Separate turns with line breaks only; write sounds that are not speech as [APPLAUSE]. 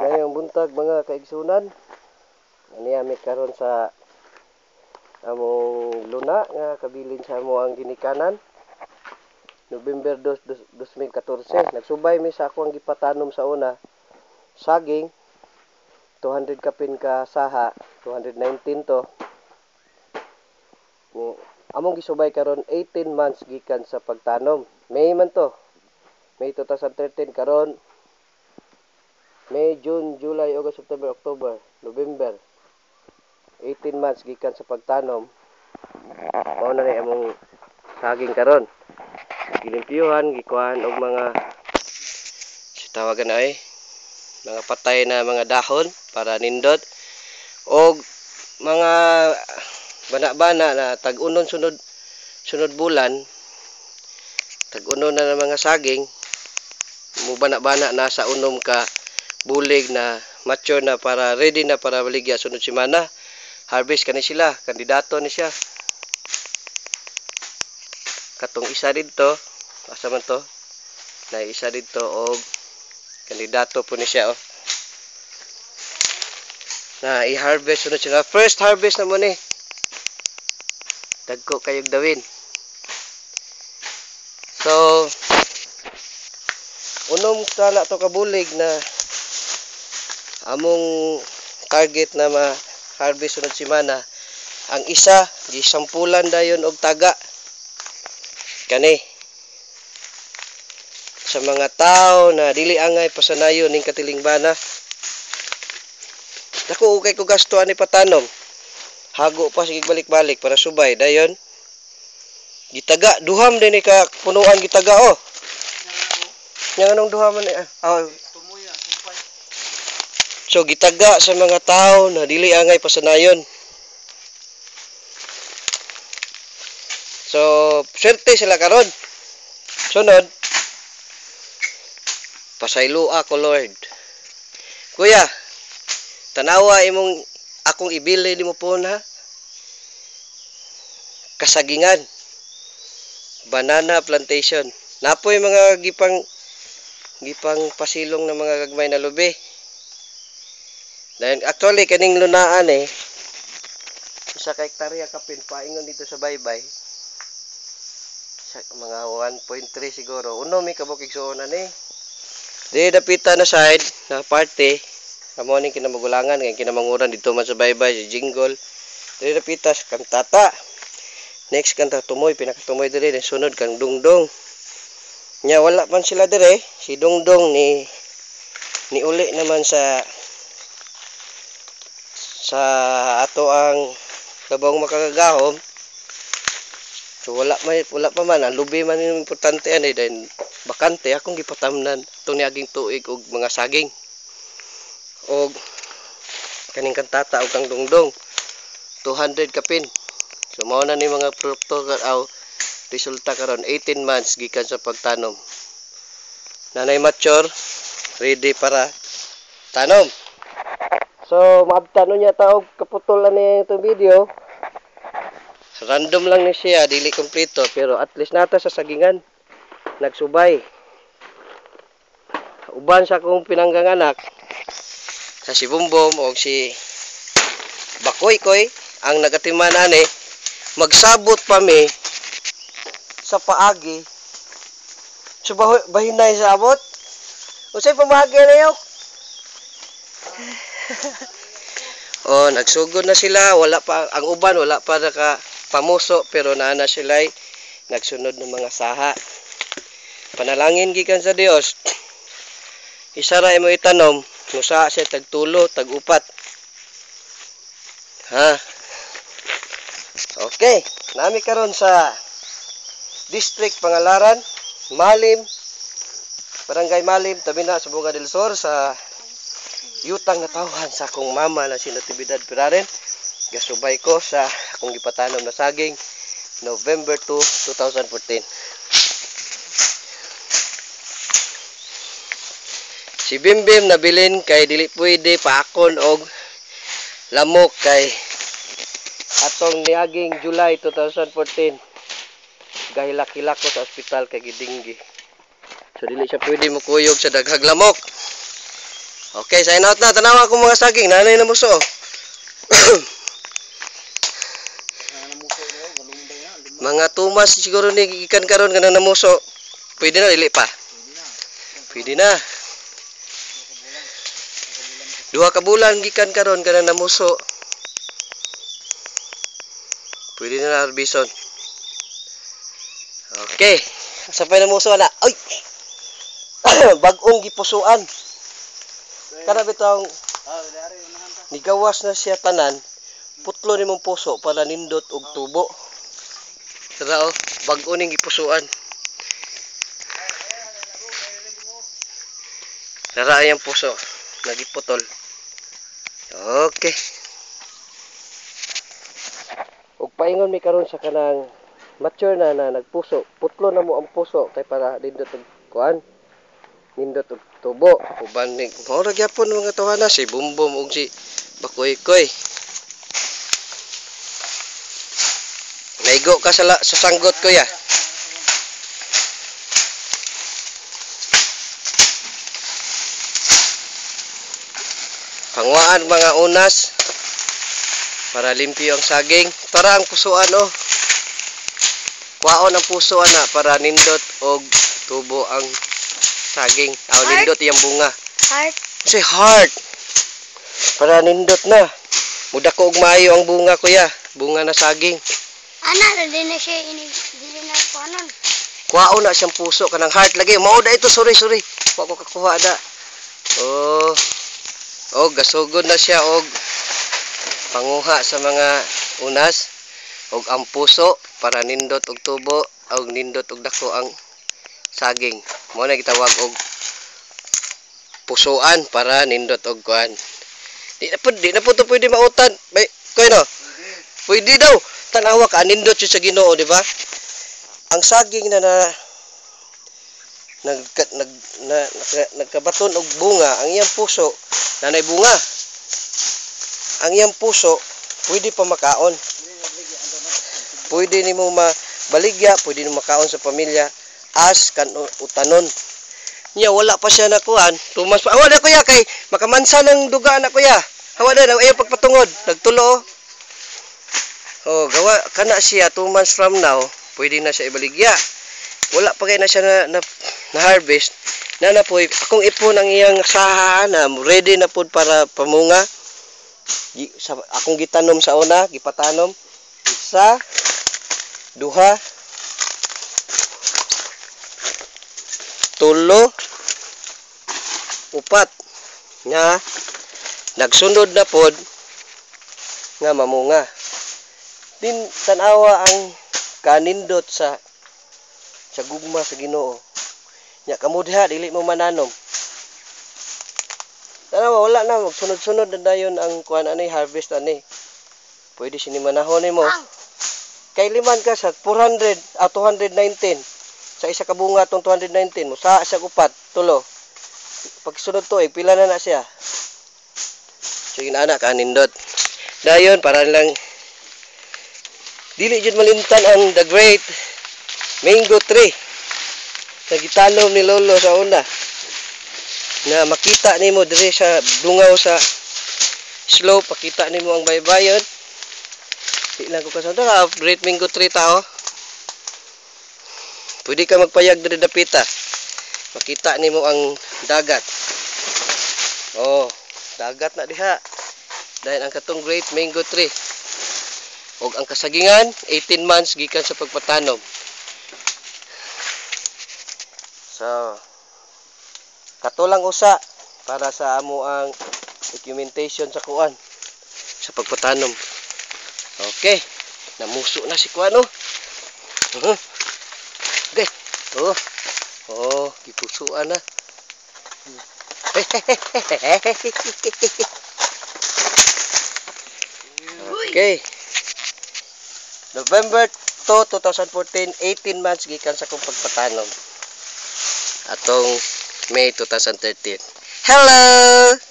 Ngayong buntag mga kaigsunan. Ani karon sa among luna nga kabilin sa amo ang ginikanan. November 2, 2014. Nagsubay mi sa akong gipatanom sa una. Saging 200 kapin ka saha, 219 to. Among gisubay karon 18 months gikan sa pagtanom. May man to. May 2013 karon May, June, July, August, September, October, November. 18 months gikan sa pagtanom. Mao na ni among saging karon. Gilimpyuhan, gikuhan og mga tawagan ay mga patay na mga dahon para nindot og mga bana-bana na tag-unon sunod sunod bulan tag-unon na ng mga saging mo bana-bana na sa unom ka bulig na mature na para ready na para baligya sunod semana. Harvest kani sila kandidato ni siya. Katong isa dito asa man to? Na isa dito og kandidato po ni siya oh na i-harvest sunod siya first harvest na mo ni. Dagko kayog dawin. So unom sala to kabulig na among target na ma-harvest sunod semana. Ang isa gisampulan dayon og taga. Kani. Sa mga tao na dili angay pasanayon ning katilingbana dako ukay ko gasto ani patanom. Hago pa sige balik-balik para subay. Dayon. Gitaga duham din ni ka punuan gitaga oh yang anong duham ni ah oh, So gitaga sa mga tao na dili angay pasanayon. So swerte sila karon. Sunod pasaylo ako Lord. Kuya, tanawa imong akong ibili nimo po na kasagingan banana plantation napoy mga gipang gipang pasilong ng mga gagmay na lubi Then actually kaning lunaan eh isa ka hektarya kapin paingon dito sa baybay. Sa mga 1.3 siguro. Uno mi kabuk igsuon ani. Di dapita na side na party amo ning kinamagulangan kay kinamanguran dito man sa baybay sa jingle. Di dapita sa kantata. Next kanta tumoy pinakatumoy dire ni sunod kang dungdong. Nya wala man sila dire. Si dungdong ni ni uli naman sa sa ato ang labang makagagahom. So wala may wala pa man. Ang lubi man yung importante ani then bakante akong gipatamnan. Itong niaging tuig og mga saging. Og kaning kantata og kang dungdong 200 kapin so mao na ni mga produkto aw resulta karon 18 months gikan sa pagtanom nanay mature ready para tanom So, maabtan niya taog kaputulan niya itong video. Random lang ni siya, dili kompleto, pero at least nata sa sagingan. Nagsubay. Uban sa kong pinanggang anak, sa si Bumbom o si Bakoy Koy, ang nagatiman ani, magsabot pa mi sa paagi. So, bahinay sa abot. Usay pamahagi na yun. [LAUGHS] oh, nagsugod na sila, wala pa ang uban wala pa naka pamuso pero naana sila nagsunod ng mga saha. Panalangin gikan sa Dios. [CLEARS THROAT] Isa ra mo itanom, musa siya tagtulo, tagupat. Ha. Okay, nami karon sa district Pangalaran, Malim, Barangay Malim, tabi na sa Bunga del Sur sa yutang natawhan sa akong mama na si Natividad Piraren gasubay ko sa akong gipatanom na saging November 2, 2014 si Bimbim nabilin kay dili pwede paakon og lamok kay atong niaging July 2014 gahilak-hilak ko sa ospital kay gidinggi So dili siya pwede mo kuyog sa daghag lamok. Okay, sign out na. Tanawa ko mga saging. Nanay na muso. [COUGHS] mga tumas siguro ni ikan karon kana namuso. Pwede na dili pa. Pwede na. Duha ka bulan gikan karon kana namuso. Pwede na na arbison. Okay. Sa pa namuso na. Ay. [CLEARS THROAT] Bagong gipusuan. Kana bitong nigawas na siya tanan. Putlo ni mong puso para nindot og tubo. Tara oh, bag-o ning gipusuan. Tara yung puso, nagiputol. Okay. Ug paingon mi karon sa kanang mature na na nagpuso. Putlo na mo ang puso kay para nindot og kuan. Nindot og tubo. Uban ni mao ra gyapon mga tawana si Bumbum ug si Bakoy-koy. Naigo ka sa, la- sa sanggot ko ya. Pangwaan mga unas para limpyo ang saging. Para ang pusuan oh. Kwaon ang puso ana para nindot og tubo ang saging. Aw nindot iyang bunga.
Heart.
Si heart. Para nindot na. Muda ko og maayo ang bunga kuya. Bunga na saging.
Ana, hindi na siya ini, hindi na panon.
Kuwao na siyang puso kanang heart lagi. Mao da ito sorry sorry. Wa ko kakuha da. Oh. Oh, gasugod na siya og panguha sa mga unas og ang puso para nindot og tubo og nindot og dako ang saging. Mo na gitawag og pusuan para nindot og kuan. Di na pud di na pud pwede mautan. Bay, koy no. Pwede daw. Tanawa ka nindot siya sa Ginoo, di ba? Ang saging na na nag nag na, nagka- nagkabaton og bunga ang iyang puso nanay bunga ang iyang puso pwede pa makaon pwede nimo mabaligya pwede nimo makaon sa pamilya. As kan utanon. Niya wala pa siya nakuan tumas pa. Wala kuya kay makamansa ng duga na kuya. Hawa na ayaw pagpatungod. Nagtulo oh. Gawa kana siya 2 months from now pwede na siya ibaligya. Wala pa kay na siya na, na, na harvest. Na na po akong ipon ang iyang saha na ready na po para pamunga. Gi- sa, akong gitanom sa una gipatanom. Isa duha tulo upat nga nagsunod na pod nga mamunga din tanawa ang kanindot sa sa gugma sa Ginoo. Nya kamo diha dili mo mananom. Tanawa wala na magsunod-sunod na dayon ang kuan ani harvest ani. Pwede sini manahon nimo.
Ang.
Kay liman ka sa 400 ah, 219 sa isa ka bunga tong 219 mo sa sa upat tulo. Pag sunod to eh, pila na na siya. Sige na anak kanindot. Dayon para lang dili jud malimtan ang the great mango tree na gitanom ni lolo sa una na makita nimo dire sa dungaw sa slope pakita nimo ang baybayon di ko kasama ka great mango tree tao. Pwede ka magpayag dire dapita makita nimo ang dagat. Oh dagat na diha. Dahil ang katong great mango tree. Ug ang kasagingan 18 months gikan sa pagpatanom. So katulang usa para sa amo ang documentation sa kuan sa pagpatanom okay. Namuso na si kuan oh. Uh okay. Oh. Oh gipusuan na. [LAUGHS] Okay. November 2, 2014, 18 months gikan sa kong pagpatanom. Atong May 2013. Hello!